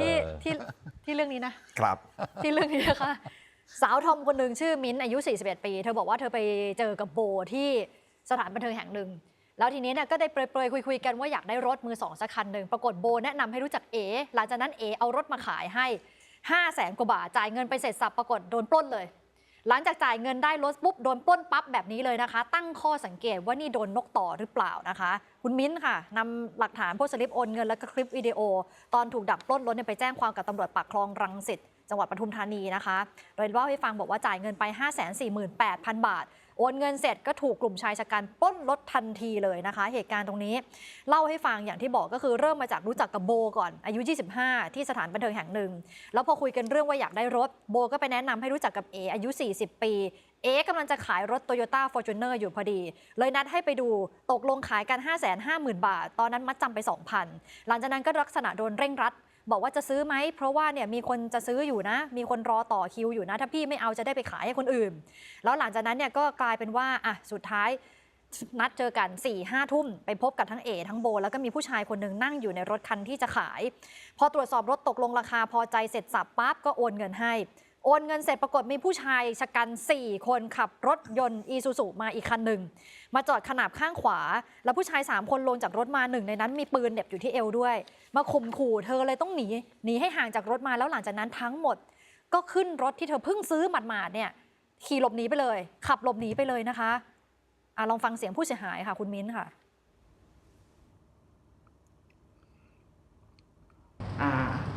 ที่เออที่ที่เรื่องนี้นะครับ ที่เรื่องนี้นะคะสาวทอมคนหนึ่งชื่อมิ้นท์อายุ 41 ปี เธอบอกว่าเธอไปเจอกับโบที่สถานบันเทิงแห่งหนึ่ง แล้วทีนี้เนี่ยก็ได้เปรยๆคุยๆกันว่าอยากได้รถมือสองสักคันหนึ่ง ปรากฏโบแนะนำให้รู้จักเอ หลังจากนั้นเอเอารถมาขายให้5 0 0แสนกว่าบาทจ่ายเงินไปเสร็จสับปรากฏโดนปล้นเลย หลังจากจ่ายเงินได้รถปุ๊บโดนป้นปั๊บแบบนี้เลยนะคะ ตั้งข้อสังเกตว่านี่โดนนกต่อหรือเปล่านะคะ คุณมิ้นค่ะนำหลักฐานพวกสลิปโอนเงินและก็คลิปวิดีโอ ตอนถูกดักปล้นรถไปแจ้งความกับตำรวจปากคลองรังสิตจังหวัดปทุมธานีนะคะ โดยเล่าให้ฟังบอกว่าจ่ายเงินไป 548,000 บาท โอนเงินเสร็จก็ถูกกลุ่มชายชะกันปล้นรถทันทีเลยนะคะ เหตุการณ์ตรงนี้ เล่าให้ฟังอย่างที่บอกก็คือเริ่มมาจากรู้จักกับโบก่อน อายุ 25 ที่สถานบันเทิงแห่งหนึ่ง แล้วพอคุยกันเรื่องว่าอยากได้รถโบก็ไปแนะนำให้รู้จักกับเออายุ 40 ปีเอกำลังจะขายรถ Toyota Fortuner อยู่พอดี เลยนัดให้ไปดูตกลงขายกัน 550,000 บาท ตอนนั้นมัดจำไป 2,000 หลังจากนั้นก็ลักษณะโดนเร่งรัด บอกว่าจะซื้อไหม เพราะว่าเนี่ยมีคนจะซื้ออยู่นะ มีคนรอต่อคิวอยู่นะ ถ้าพี่ไม่เอาจะได้ไปขายให้คนอื่น แล้วหลังจากนั้นเนี่ยก็กลายเป็นว่าอะสุดท้ายนัดเจอกัน4ี่ห้าทุ่ม ไปพบกับทั้งเอทั้งโบ แล้วก็มีผู้ชายคนหนึ่งนั่งอยู่ในรถคันที่จะขาย พอตรวจสอบรถตกลงราคาพอใจเสร็จสับปั๊บก็โอนเงินให้ โอนเงินเสร็จปรากฏมีผู้ชายชะกัน 4 คนขับรถยนต์อีซูซูมาอีกคันหนึ่ง มาจอดขนาบข้างขวา แล้วผู้ชาย 3 คนลงจากรถมาหนึ่งในนั้นมีปืนเหน็บอยู่ที่เอวด้วย มาข่มขู่เธอเลยต้องหนีหนีให้ห่างจากรถมาแล้วหลังจากนั้นทั้งหมด ก็ขึ้นรถที่เธอเพิ่งซื้อหมาดๆเนี่ยขี่หลบหนีไปเลย ขับหลบหนีไปเลยนะคะอะลองฟังเสียงผู้เสียหายค่ะ คุณมิ้นค่ะ อ่า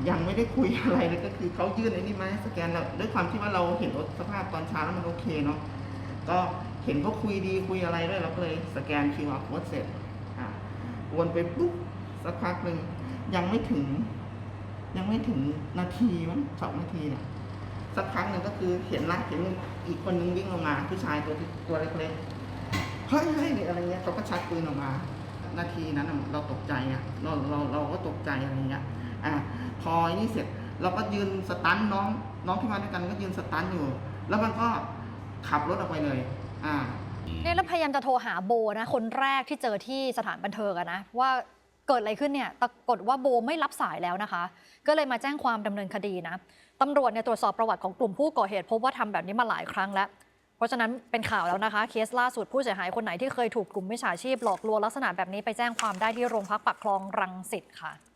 ยังไม่ได้คุยอะไรเลยก็คือเขายื่นไอ้นี่มาให้สแกนแล้วด้วยความที่ว่าเราเห็นรถสภาพตอนเช้าแล้วมันโอเคเนาะก็เห็นเขาคุยดีคุยอะไรด้วยเราก็เลยสแกน QR code เสร็จอ่าวนไปปุ๊บสักพักหนึ่งยังไม่ถึง ยังไม่ถึงนาทีมั้งสองนาทีเนี่ยสักพักหนึ่งก็คือเห็นละเห็นอีกคนนึงวิ่งลงมาผู้ชายตัวตัวเล็กๆเฮ้ยเฮ้ยอะไรเงี้ยเขาก็ชักปืนออกมา นาทีนั้นเราตกใจอะเราเราเราก็ตกใจอะไรเงี้ยอะพอนี่เสร็จเราก็ยืนสตันน้องน้องที่มาด้วยกันก็ยืนสตันอยู่ แล้วมันก็ขับรถออกไปเลย อ่าเนี่ยแล้วพยายามจะโทรหาโบนะ คนแรกที่เจอที่สถานบันเทิงอะนะ ว่าเกิดอะไรขึ้นเนี่ยปรากฏว่าโบไม่รับสายแล้วนะคะ ก็เลยมาแจ้งความดำเนินคดีนะตำรวจเนี่ยตรวจสอบประวัติของกลุ่มผู้ก่อเหตุ พบว่าทำแบบนี้มาหลายครั้งแล้ว เพราะฉะนั้นเป็นข่าวแล้วนะคะ เคสล่าสุดผู้เสียหายคนไหนที่เคยถูกกลุ่มมิจฉาชีพหลอกลวงลักษณะแบบนี้ไปแจ้งความได้ที่โรงพักปักคลองรังสิตค่ะ